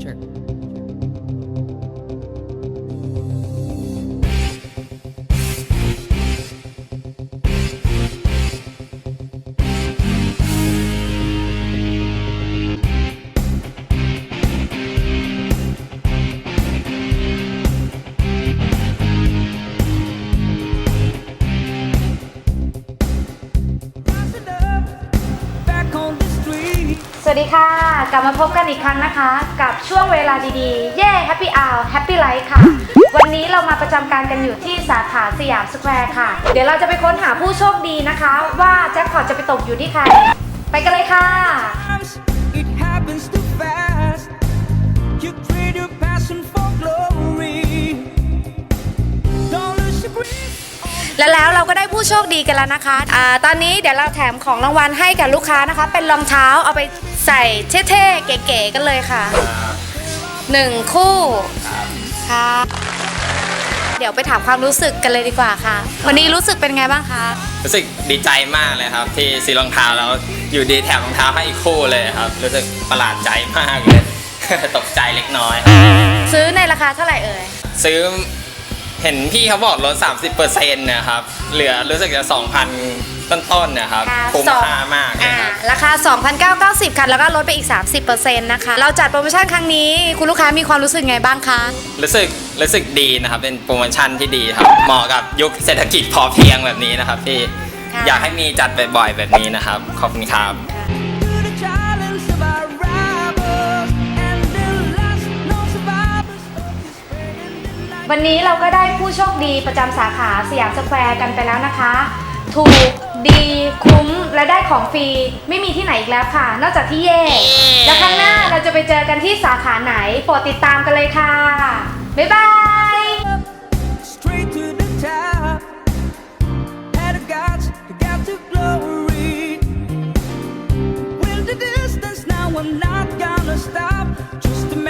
Sure. สวัสดีค่ะ กลับมาพบกันอีกครั้งนะคะ กับช่วงเวลาดีๆ เย่ Happy Hour Happy Life ค่ะ วันนี้เรามาประจำการกันอยู่ที่สาขาสยามสแควร์ค่ะ เดี๋ยวเราจะไปค้นหาผู้โชคดีนะคะ ว่าแจ็คพอตจะไปตกอยู่ที่ใคร ไปกันเลยค่ะ It happens too fast. และแล้วเราก็ได้ผู้โชคดีกันแล้วนะคะอ่าตอนนี้เดี๋ยวเราแถมของรางวัลให้กับลูกค้านะคะ เป็นรองเท้าเอาไปใส่เท่ๆเก๋ๆกันเลยค่ะหนึ่งคู่ค่ะ เดี๋ยวไปถามความรู้สึกกันเลยดีกว่าค่ะ วันนี้รู้สึกเป็นไงบ้างคะรู้สึกดีใจมากเลยครับ ที่ซื้อรองเท้าแล้วอยู่ดีแถมรองเท้าให้อีกคู่เลยครับ รู้สึกประหลาดใจมากเลย ตกใจเล็กน้อย ซื้อในราคาเท่าไหร่เอ่ย ซื้อ เห็นพี่เขาบอกลด 30%นะครับ เหลือรู้สึกจะ 2,000 ต้นๆนะครับค่ะคุ้มสอง ค่ามากเลยอ่าครับ ราคา 2,990 ค่ะ แล้วก็ลดไปอีก 30%นะคะ เราจัดโปรโมชั่นครั้งนี้ คุณลูกค้ามีความรู้สึกไงบ้างคะ รู้สึกรู้สึกดีนะครับ เป็นโปรโมชั่นที่ดีครับ เหมาะกับยุคเศรษฐกิจพอเพียงแบบนี้นะครับพี่ ค่ะ อยากให้มีจัดบ่อยๆแบบนี้นะครับ ขอบคุณครับ วันนี้เราก็ได้ผู้โชคดีประจำสาขาสยามสแควร์กันไปแล้วนะคะ ถูกดีคุ้มและได้ของฟรีไม่มีที่ไหนอีกแล้วค่ะ นอกจากที่เย่และครั้งหน้าเราจะไปเจอกันที่สาขาไหนโปรดติดตามกันเลยค่ะ บ๊ายบาย I'm not gotcha, stop just a minute.